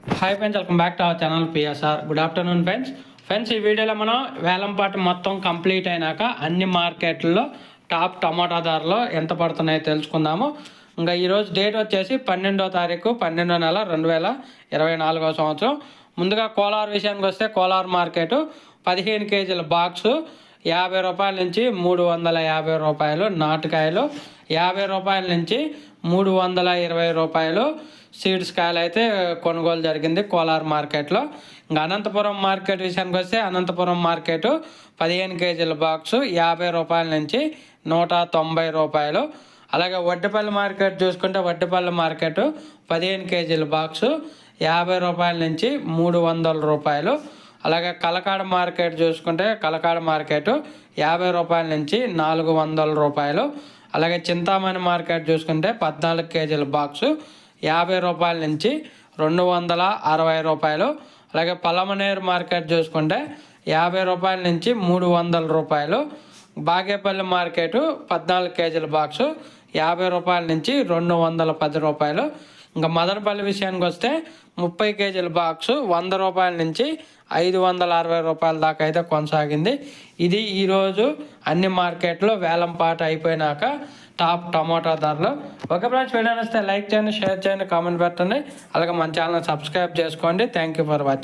Hi friends welcome back to our channel PSR good afternoon friends friends ఈ వీడియోలో మనం వేలంపాట మొత్తం కంప్లీట్ అయినాక అన్ని మార్కెట్లలో టాప్ టమాటా ధరలు ఎంత పడుతున్నాయో తెలుసుకుందాము. ఇంకా ఈరోజు డేట్ వచ్చేసి పన్నెండో తారీఖు పన్నెండో నెల రెండు వేల ఇరవై నాలుగో సంవత్సరం. ముందుగా కోలార్ విషయానికి వస్తే కోలార్ మార్కెట్ పదిహేను కేజీల బాక్సు యాభై రూపాయల నుంచి మూడు వందల యాభై రూపాయలు నాటుకాయలు. యాభై రూపాయల నుంచి మూడు వందల ఇరవై రూపాయలు సీడ్స్ కాయలు అయితే కొనుగోలు జరిగింది కోలార్ మార్కెట్లో. ఇంకా అనంతపురం మార్కెట్ విషయానికి వస్తే అనంతపురం మార్కెట్ పదిహేను కేజీల బాక్సు యాభై రూపాయల నుంచి నూట తొంభై రూపాయలు. అలాగే వడ్డపల్లి మార్కెట్ చూసుకుంటే వడ్డపల్లి మార్కెట్ పదిహేను కేజీల బాక్సు యాభై రూపాయల నుంచి మూడు వందల రూపాయలు. అలాగే కలకాడ మార్కెట్ చూసుకుంటే కలకాడ మార్కెట్ యాభై రూపాయల నుంచి నాలుగు వందల రూపాయలు. అలాగే చింతామణి మార్కెట్ చూసుకుంటే పద్నాలుగు కేజీల బాక్సు యాభై రూపాయల నుంచి రెండు వందల అరవై రూపాయలు. అలాగే పలమనేరు మార్కెట్ చూసుకుంటే యాభై రూపాయల నుంచి మూడు వందల రూపాయలు. బాగేపల్లి మార్కెట్ పద్నాలుగు కేజీల బాక్సు యాభై రూపాయల నుంచి రెండు వందల పది రూపాయలు. ఇంకా మదనపల్లి విషయానికి వస్తే ముప్పై కేజీల బాక్సు వంద రూపాయల నుంచి ఐదు వందల అరవై రూపాయల దాకా అయితే కొనసాగింది. ఇది ఈరోజు అన్ని మార్కెట్లో వేలం పాట అయిపోయినాక టాప్ టమాటా ధరలు. ఒక బ్రాంచ్ వీడియో వస్తే లైక్ చేయండి షేర్ చేయండి కామెంట్ పెట్టండి. అలాగే మన ఛానల్ సబ్స్క్రైబ్ చేసుకోండి. Thank you for watching